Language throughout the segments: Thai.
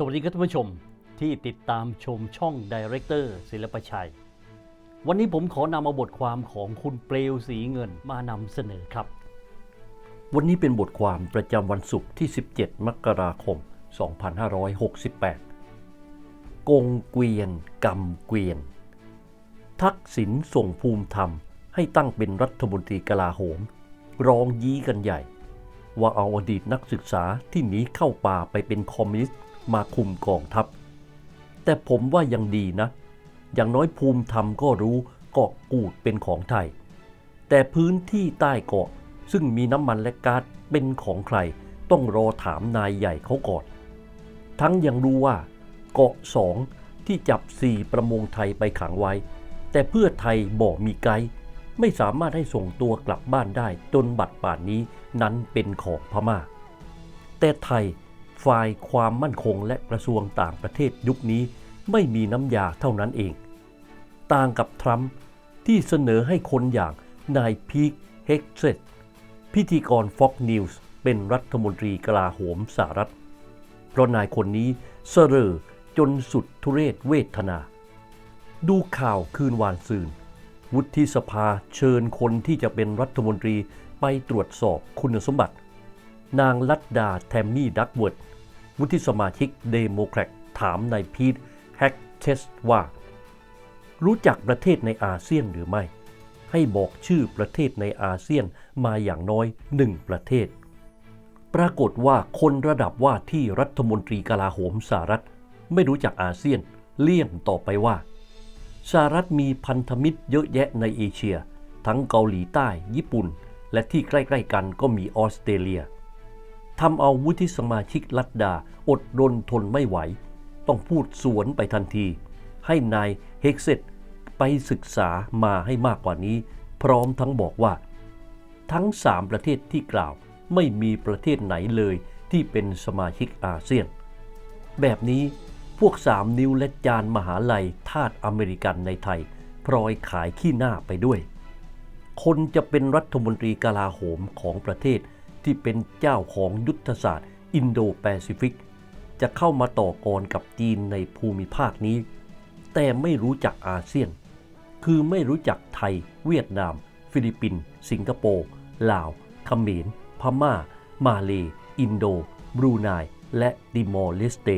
สวัสดีครับท่านผู้ชมที่ติดตามชมช่องดีเรคเตอร์ศิลปชัย วันนี้ผมขอนำเอาบทความของคุณเปลวสีเงินมานำเสนอครับ วันนี้เป็นบทความประจำวันศุกร์ที่ 17 มกราคม 2568 กงเกวียนกำเกวียน ทักษิณส่งภูมิธรรม ให้ตั้งเป็นรัฐมนตรีกลาโหมร้องยี้กันใหญ่ ว่าเอาอดีตนักศึกษาที่หนีเข้าป่าไปเป็นคอมมิวนิสต์ มาคุมกองทัพ แต่ผมว่ายังดีนะ อย่างน้อยภูมิธรรมก็รู้เกาะกูดเป็นของไทย แต่พื้นที่ใต้เกาะซึ่งมีน้ำมันและก๊าซเป็นของใคร ต้องรอถามนายใหญ่เขาก่อน ทั้งยังรู้ว่า เกาะสองที่จับสี่ประมงไทยไปขังไว้ แต่เพื่อไทยบอมีไกด์ไม่สามารถให้ส่งตัวกลับบ้านได้จนบัดป่านนี้นั้นเป็นของพม่า แต่ไทย ฝ่ายความมั่นคงและกระทรวงต่างประเทศยุคนี้ไม่มีน้ำยาเท่านั้นเอง ต่างกับทรัมป์ที่เสนอให้คนอย่างนายพีคเฮกเซตพิธีกร Fox News เป็นรัฐมนตรีกลาโหมสหรัฐ เพราะนายคนนี้เสรอจนสุดทุเรศเวทนา ดูข่าวคืนวานซืน วุฒิสภาเชิญคนที่จะเป็นรัฐมนตรีไปตรวจสอบคุณสมบัติ นางลัดดาแทมมี่ดักเวิร์ด วุฒิสมาชิกเดโมแครตถามนายพีทแฮกเชสว่า รู้จักประเทศในอาเซียนหรือไม่ ให้บอกชื่อประเทศในอาเซียนมาอย่างน้อยหนึ่งประเทศ ปรากฏว่าคนระดับว่าที่รัฐมนตรีกลาโหมสหรัฐ ไม่รู้จักอาเซียน เลี่ยงต่อไปว่าสหรัฐมีพันธมิตรเยอะแยะในเอเชีย ทั้งเกาหลีใต้ ญี่ปุ่น และที่ใกล้ ๆ กันก็มีออสเตรเลีย ทำเอาวุฒิสมาชิกลัดดาอดรนทนไม่ไหว ต้องพูดสวนไปทันที ให้นายเฮกเซตไปศึกษามาให้มากกว่านี้ พร้อมทั้งบอกว่า ทั้ง3ประเทศที่กล่าวไม่มีประเทศไหนเลยที่เป็นสมาชิกอาเซียน แบบนี้พวกสามนิ้วและจานมหาลัยทาสอเมริกันในไทย พลอยขายขี้หน้าไปด้วย คนจะเป็นรัฐมนตรีกลาโหมของประเทศ ที่เป็นเจ้าของยุทธศาสตร์ อินโดแปซิฟิก จะเข้ามาต่อกรกับจีนในภูมิภาคนี้ แต่ไม่รู้จักอาเซียน คือไม่รู้จักไทย เวียดนาม ฟิลิปปินส์สิงคโปร์ลาวเขมรพม่า มาเล อินโด บรูไนและดิมอร์เลสเต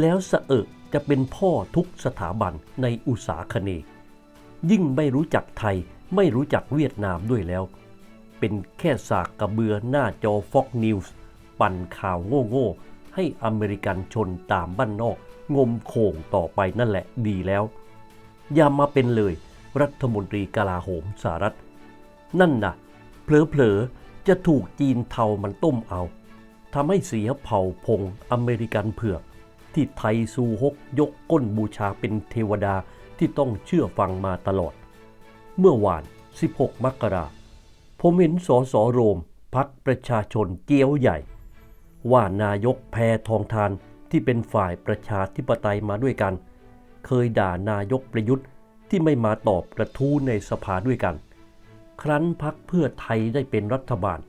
แล้วสะเอกจะเป็นพ่อทุกสถาบันในอุตสาคเน ยิ่งไม่รู้จักไทยไม่รู้จักเวียดนามด้วยแล้ว เป็นแค่สากกระเบือหน้าจอ Fox News ปั่นข่าวโง่ๆ ให้อเมริกันชนตามบ้านนอก งมโข่งต่อไปนั่นแหละดีแล้ว อย่ามาเป็นเลยรัฐมนตรีกลาโหมสหรัฐ นั่นนะเผลอๆ จะถูกจีนเทามันต้มเอาทำให้เสียเผ่าพงอเมริกันเผือกที่ไทยซูฮกยกก้นบูชาเป็นเทวดาที่ต้องเชื่อฟังมาตลอด เมื่อวาน 16 มกรา ผมเห็นสสโรมพักประชาชนเกี้ยวใหญ่ ว่านายกแพทองทานที่เป็นฝ่ายประชาธิปไตยมาด้วยกัน เคยด่านายกประยุทธ์ที่ไม่มาตอบกระทู้ในสภาด้วยกัน ครั้นพักเพื่อไทยได้เป็นรัฐบาล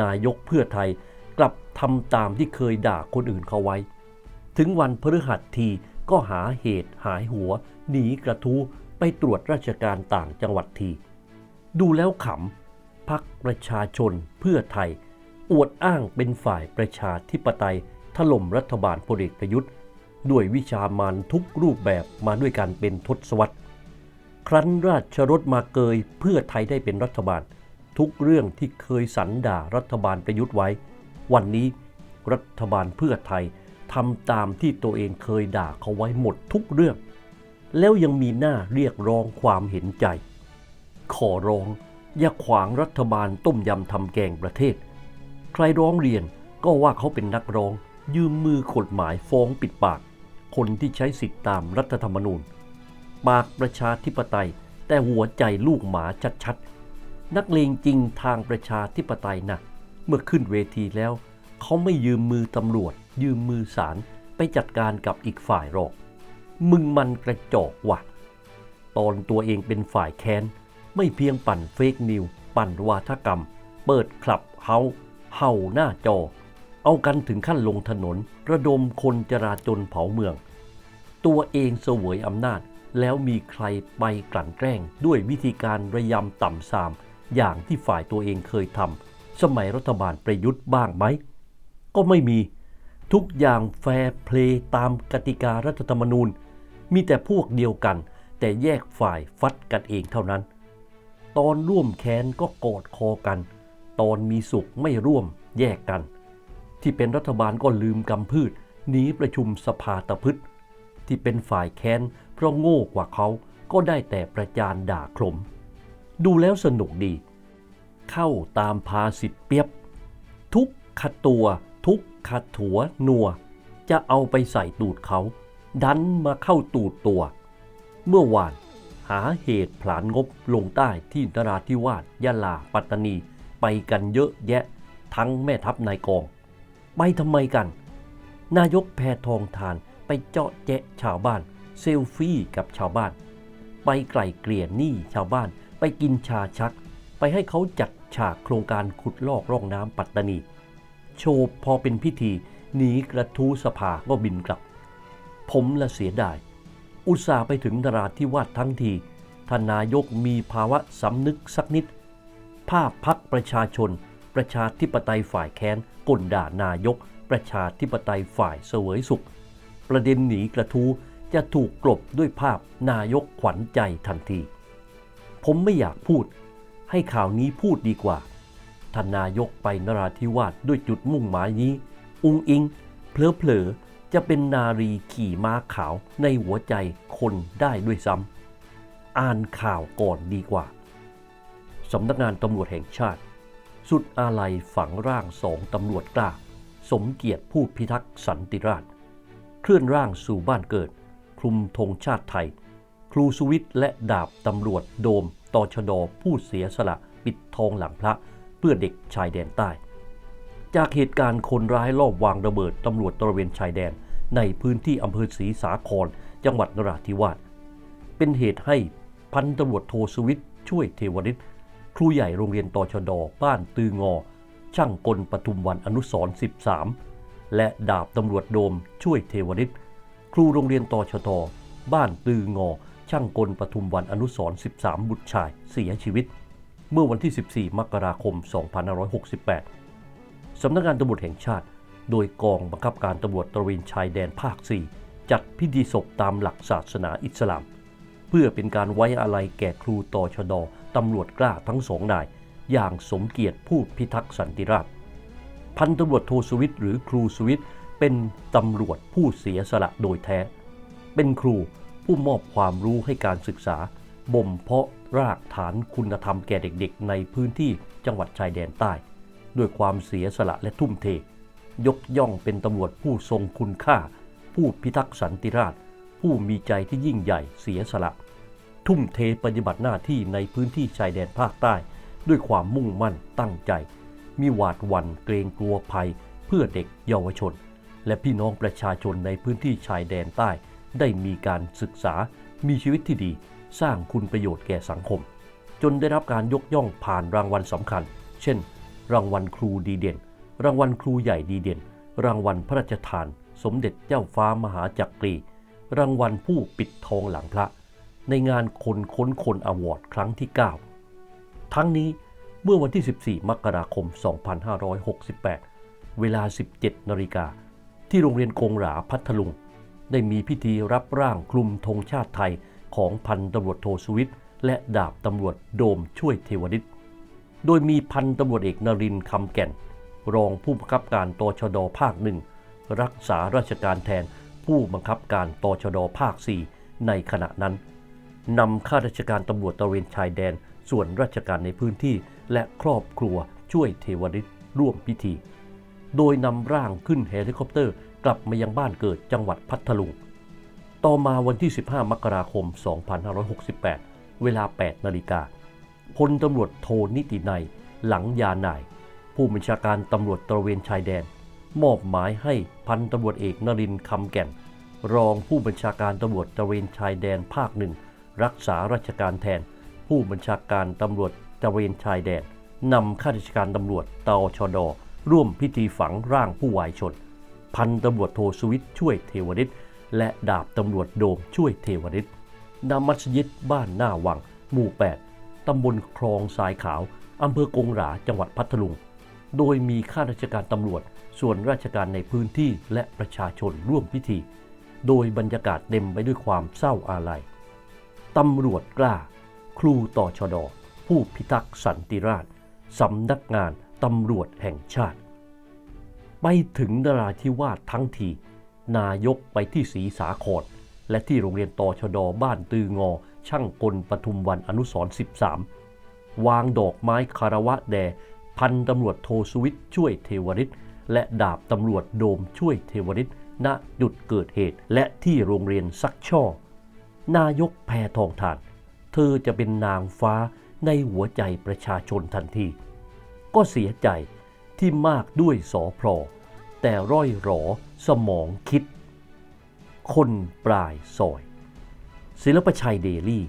นายกเพื่อไทยกลับทำตามที่เคยด่าคนอื่นเขาไว้ ถึงวันพฤหัสทีก็หาเหตุหายหัว หนีกระทู้ไปตรวจราชการต่างจังหวัดที ดูแล้วขำ พักประชาชนเพื่อไทย อวดอ้างเป็นฝ่ายประชาธิปไตย ถล่มรัฐบาลพลเอกประยุทธ์ ด้วยวิชามานทุกรูปแบบมาด้วยการเป็นทศวรรษ ครั้นราชรถมาเกยเพื่อไทยได้เป็นรัฐบาล ทุกเรื่องที่เคยสันด่ารัฐบาลประยุทธ์ไว้ วันนี้รัฐบาลเพื่อไทยทำตามที่ตัวเองเคยด่าเขาไว้หมดทุกเรื่อง แล้วยังมีหน้าเรียกร้องความเห็นใจ ขอร้อง อย่าขวางรัฐบาลต้มยำทำแกงประเทศ ใครร้องเรียนก็ว่าเขาเป็นนักร้อง ยืมมือกฎหมายฟ้องปิดปาก คนที่ใช้สิทธิตามรัฐธรรมนูญ ปากประชาธิปไตย แต่หัวใจลูกหมาชัดๆ นักเลงจริงทางประชาธิปไตยนะเมื่อขึ้นเวทีแล้ว เขาไม่ยืมมือตำรวจ ยืมมือศาลไปจัดการกับอีกฝ่ายหรอก มึงมันกระจอกว่ะ ตอนตัวเองเป็นฝ่ายแค้น ไม่เพียงปั่นเฟกนิว ปั่นวาทกรรม เปิดคลับเฮาเห่าหน้าจอ เอากันถึงขั้นลงถนน ระดมคนจราจนเผาเมือง ตัวเองเสวยอำนาจแล้วมีใครไปกลั่นแกล้ง ด้วยวิธีการระยำต่ำซาม อย่างที่ฝ่ายตัวเองเคยทำสมัยรัฐบาลประยุทธ์บ้างไหม ก็ไม่มีทุกอย่างแฟร์เพลย์ตามกติการัฐธรรมนูญ มีแต่พวกเดียวกัน แต่แยกฝ่ายฟัดกันเองเท่านั้น ตอนร่วมแค้นก็กอดคอกัน ตอนมีสุขไม่ร่วมแยกกัน ที่เป็นรัฐบาลก็ลืมกำพืชหนีประชุมสภาตะพึดที่เป็นฝ่ายแค้นเพราะโง่กว่าเขาก็ได้แต่ประจานด่าคลม ดูแล้วสนุกดี เข้าตามพาสิทธิ์เปียบ ทุกขตัว ทุกขถัวนัว จะเอาไปใส่ตูดเขา ดันมาเข้าตูดตัว เมื่อวาน หาเหตุผลานงบลงใต้ที่นราธิวาสยะลา ปัตตานี ไปกันเยอะแยะทั้งแม่ทัพนายกอง ไปทำไมกัน นายกแพทองทานไปเจาะแจะชาวบ้าน เซลฟี่กับชาวบ้าน ไปไกล่เกลี่ยหนี้ชาวบ้าน ไปกินชาชัก ไปให้เขาจัดฉากโครงการขุดลอกร่องน้ำปัตตานี โชว์พอเป็นพิธีหนีกระทู้สภาก็บินกลับ ผมละเสียดาย อุตส่าห์ไปถึงนราธิวาสทั้งทีท่านนายกมีภาวะสำนึกสักนิด ภาพพักประชาชน ประชาธิปไตยฝ่ายแค้นกลด่านายก ประชาธิปไตยฝ่ายเสวยสุข ประเด็นหนีกระทู้จะถูกกลบด้วยภาพนายกขวัญใจทันที ผมไม่อยากพูด ให้ข่าวนี้พูดดีกว่าท่านนายกไปนราธิวาสด้วยจุดมุ่งหมายนี้ อุงอิง เพลอๆ จะเป็นนารีขี่ม้าขาวในหัวใจคนได้ด้วยซ้ำอ่านข่าวก่อนดีกว่าสำนักงานตำรวจแห่งชาติ สุดอาลัยฝังร่างสองตำรวจกล้า สมเกียรติผู้พิทักษ์สันติราษฎร์เคลื่อนร่างสู่บ้านเกิด คลุมธงชาติไทย ครูสุวิทย์และดาบตำรวจโดมตชดผู้เสียสละปิดทองหลังพระเพื่อเด็กชายแดนใต้ จากเหตุการณ์คนร้ายลอบวางระเบิดตำรวจตระเวนชายแดน ในพื้นที่อำเภอศรีสาคร จังหวัดนราธิวาส เป็นเหตุให้พันตำรวจโทสวิทช่วยเทวริศครูใหญ่โรงเรียนตชด บ้านตืองอ ช่างกลปทุมวันอนุสร13 และดาบตำรวจโดมช่วยเทวริศครูโรงเรียนตชดบ้านตืองอ ช่างกลปทุมวันอนุสร13 บุตรชายเสียชีวิต เมื่อวันที่ 14 มกราคม 2568สำนักงานตำรวจแห่งชาติ โดยกองบังคับการตำรวจตระเวนชายแดนภาค 4 จัดพิธีศพตามหลักศาสนาอิสลาม เพื่อเป็นการไว้อาลัยแก่ครูต่อชดอตำรวจกล้าทั้งสองนาย อย่างสมเกียรติผู้พิทักษ์สันติราษฎร์พันตำรวจโทสวิทหรือครูสวิทเป็นตำรวจผู้เสียสละโดยแท้ เป็นครูผู้มอบความรู้ให้การศึกษา บ่มเพาะรากฐานคุณธรรมแก่เด็กๆ ในพื้นที่จังหวัดชายแดนใต้ ด้วยความเสียสละและทุ่มเท ยกย่องเป็นตำรวจผู้ทรงคุณค่า ผู้พิทักษ์สันติราษฎร์ผู้มีใจที่ยิ่งใหญ่เสียสละ ทุ่มเทปฏิบัติหน้าที่ในพื้นที่ชายแดนภาคใต้ ด้วยความมุ่งมั่นตั้งใจ มีหวาดหวั่นเกรงกลัวภัย เพื่อเด็กเยาวชน และพี่น้องประชาชนในพื้นที่ชายแดนใต้ ได้มีการศึกษา มีชีวิตที่ดี สร้างคุณประโยชน์แก่สังคม จนได้รับการยกย่องผ่านรางวัลสำคัญ เช่น รางวัลครูดีเด่น รางวัลครูใหญ่ดีเด่น รางวัลพระราชทาน สมเด็จเจ้าฟ้ามหาจักรี รางวัลผู้ปิดทองหลังพระ ในงานคนค้นคนอวอร์ดครั้งที่ 9 ทั้งนี้เมื่อวันที่ 14 มกราคม 2568 เวลา 17 นาฬิกา ที่โรงเรียนกงหราพัทลุง ได้มีพิธีรับร่างคลุมธงชาติไทยของพันตำรวจโทสวิทย์และดาบตำรวจโดมช่วยเทวดิษโดยมีพันตำรวจเอกนรินคำแก่น รองผู้บังคับการตชดภาคหนึ่งรักษาราชการแทนผู้บังคับการตชดภาค 4 ในขณะนั้นนำข้าราชการตำรวจตระเวนชายแดน ส่วนราชการในพื้นที่และครอบครัวช่วยเทวริตร่วมพิธี โดยนำร่างขึ้นเฮลิคอปเตอร์กลับมายังบ้านเกิดจังหวัดพัทลุง ต่อมาวันที่ 15 มกราคม 2568 เวลา 8 นาฬิกาพลตำรวจโทนิตินัย หลังยานาย ผู้บัญชาการตำรวจตระเวนชายแดน มอบหมายให้พันตำรวจเอกนรินคำแก่น รองผู้บัญชาการตำรวจตระเวนชายแดนภาคหนึ่งรักษาราชการแทน ผู้บัญชาการตำรวจตระเวนชายแดนนำข้าราชการตำรวจตชดร่วมพิธีฝังร่างผู้วายชน พันตำรวจโทสวิทย์ช่วยเทวริตและดาบตำรวจโดมช่วยเทวริตณมัสยิดบ้านหน้าวัง หมู่ 8 ตำบลคลองทรายขาว อำเภอกงหราจังหวัดพัทลุง โดยมีข้าราชการตำรวจ ส่วนราชการในพื้นที่และประชาชนร่วมพิธี โดยบรรยากาศเต็มไปด้วยความเศร้าอาลัยตำรวจกล้า ครูต่อชด ผู้พิทักษ์สันติราษฎร์สำนักงานตำรวจแห่งชาติ ไปถึงนราธิวาสทั้งที นายกไปที่ศรีสาครและที่โรงเรียนต่อชดบ้านตืองอ ช่างกลปทุมวันอนุสร 13 วางดอกไม้คารวะแด่ พันตำรวจโทสวิทย์ช่วยเทวริตและดาบตำรวจโดมช่วยเทวริตณจุดเกิดเหตุและที่โรงเรียนซักช่อ นายกแพทองทาน เธอจะเป็นนางฟ้าในหัวใจประชาชนทันที ก็เสียใจที่มากด้วยสอพรแต่ร่อยหรอสมองคิด คนปลายซอย ศิลปชัยเดลี่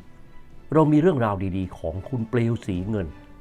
เรามีเรื่องราวดีๆ ของคุณเปลวสีเงิน